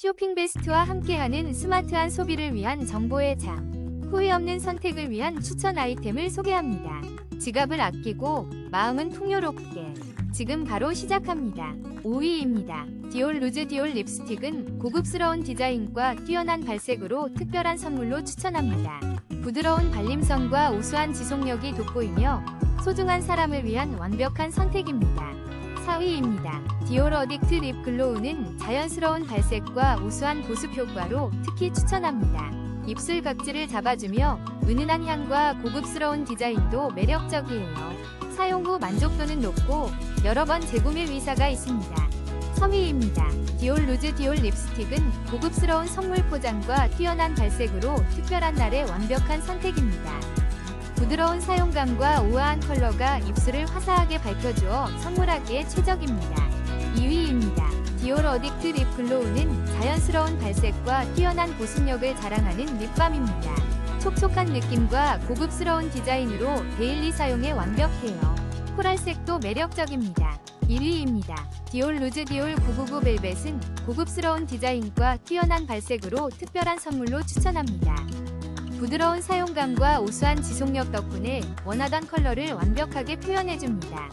쇼핑 베스트와 함께하는 스마트한 소비를 위한 정보의 장. 후회 없는 선택을 위한 추천 아이템을 소개합니다. 지갑을 아끼고 마음은 풍요롭게. 지금 바로 시작합니다. 5위입니다. 디올 루즈 디올 립스틱은 고급스러운 디자인과 뛰어난 발색으로 특별한 선물로 추천합니다. 부드러운 발림성과 우수한 지속력이 돋보이며 소중한 사람을 위한 완벽한 선택입니다. 4위입니다. 디올 어딕트 립 글로우는 자연스러운 발색과 우수한 보습 효과로 특히 추천합니다. 입술 각질을 잡아주며 은은한 향과 고급스러운 디자인도 매력적이에요. 사용 후 만족도는 높고 여러 번 재구매 의사가 있습니다. 3위입니다. 디올 루즈 디올 립스틱은 고급스러운 선물 포장과 뛰어난 발색으로 특별한 날의 완벽한 선택입니다. 부드러운 사용감과 우아한 컬러가 입술을 화사하게 밝혀주어 선물하기에 최적입니다. 2위입니다. 디올 어딕트 립 글로우는 자연스러운 발색과 뛰어난 보습력을 자랑하는 립밤입니다. 촉촉한 느낌과 고급스러운 디자인으로 데일리 사용에 완벽해요. 코랄색도 매력적입니다. 1위입니다. 디올 루즈 디올 999 벨벳은 고급스러운 디자인과 뛰어난 발색으로 특별한 선물로 추천합니다. 부드러운 사용감과 우수한 지속력 덕분에 원하던 컬러를 완벽하게 표현해줍니다.